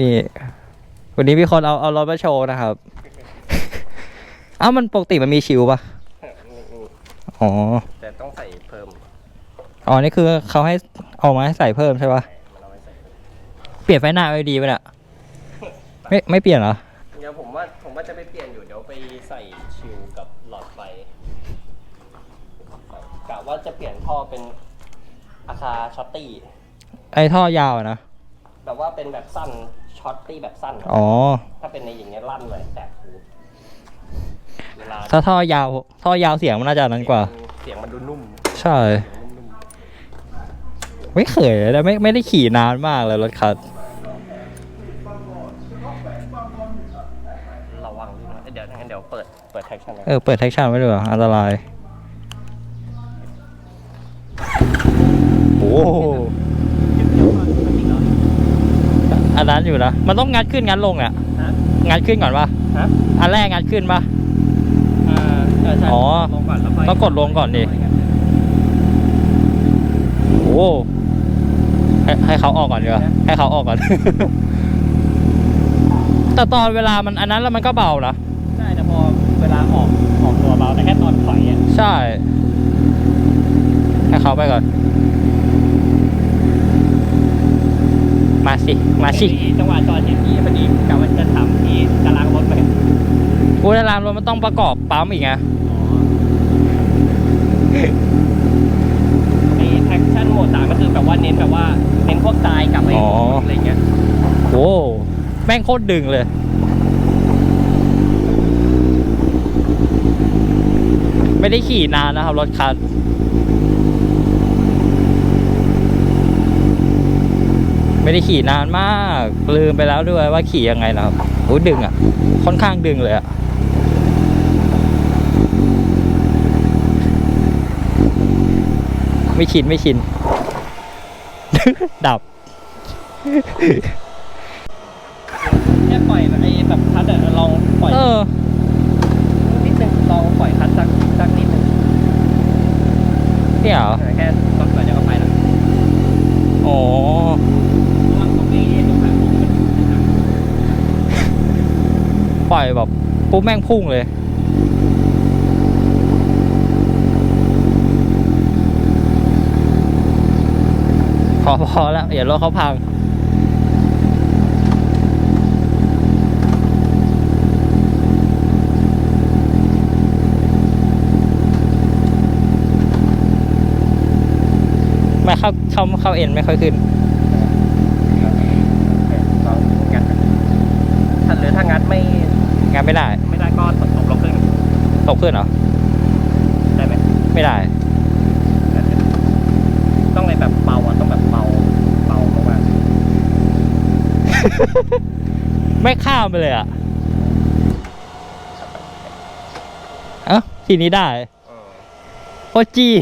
นี่วันนี้มีคนเอาเอารถมาโชว์นะครับ เอ้ามันปกติมันมีชิวปะอ๋อ แต่ต้องใส่เพิ่มอ๋อ นี่คือเขาให้เอามาให้ใส่เพิ่มใช่ปะมันเอาไว้ใส่เพิ่มเปลี่ยนไฟหน้าไว้ดีไปเนี่ยไม่ไม่เปลี่ยนเหรอ เดี๋ยวผมว่าผมว่าจะไปเปลี่ยนอยู่เดี๋ยวไปใส่ชิลกับหลอดไฟกะว่าจะเปลี่ยนท่อเป็นอาคาช็อตตี้ไอ้ท่อยาวอะนะ แบบว่าเป็นแบบสั้น ช็อตตี้แบบสั้นอ๋อ ถ้าเป็นในอย่างเงี้ยลั่นเลยแตกหูเวลาถ้าท่อยาว ท่อยาวเสียงมันน่าจะนั้นกว่า เสียงมันดูนุ่มใช่ นุ่มไม่เคยเลยไม่ไม่ได้ขี่นานมากเลยรถคันๆระวังด้วยนะเดี๋ยวงั้นเดี๋ยวเปิดเปิดแท็กชั่นเออเปิดแท็กชั่นไว้ด้วยเหรออันตราย โอ้โห อันนั้นอยู่นะมันต้องงัดขึ้นงัดลงอะฮะงัดขึ้นก่อนปะฮะ อันแรกงัดขึ้นปะ อ่าเออใช่อ๋อลงก่อนแล้วค่อยต้องกดลงก่อนดิ โอ้โหให้ให้เขาออกก่อนดีกว่าให้เขาออกก่อน แต่ตอนเวลามันอันนั้นแล้วมันก็เบานะใช่แต่พอเวลาออกออกตัวเบาแต่แค่ตอนถอยอะใช่ ให้เขาไปก่อน มาสิ มาสิ จังหวะจอดเห็นพี่พอดีกะว่าจะทำที่จะล้างรถไปอุยรามรถมันต้องประกอบปั๊มอีกไงไอ้แท็กชั่นโหมดสามก็คือแบบว่าเน้นแบบว่าเน้นพวกทรายกับไอ้อ๋ออะไรเงี้ยโอ้แม่งโคตรดึงเลยไม่ได้ขี่นานนะครับรถคัน ไม่ได้ขี่นานมากลืมไปแล้วด้วยว่าขี่ยังไงนะครับโอ้ยดึงอะ ค่อนข้างดึงเลยอะไม่ชินไม่ชิน ดับแค่ปล่อยแบบไอ้แบบคัดอะลองปล่อยเออนิดนึงลองปล่อยคัดสักสักนิดนึงเนี่ยเหรอแค่ตอนปล่อยเดี๋ยวก็ไปแล้วอ๋อ มันตรงนี้ดูแบบมัน ปล่ อยแบบปุ๊บแม่งพุ่งเลยพอพอแล้วอย่ารถเขาพังไม่เข้าเข้าเข้าเอ็นไม่ค่อยขึ้น ลองงัดถ้าหรือถ้างัดไม่ งานไม่ได้ ไม่ได้ก็ตกตกลงครึ่งตกขึ้นเหรอ ได้ไหมไม่ได้ต้องเลยแบบเบาอะต้องแบบเบาเบามากไม่ข้ามไปเลยอะเอ้าทีนี้ได้ๆโคตรจี้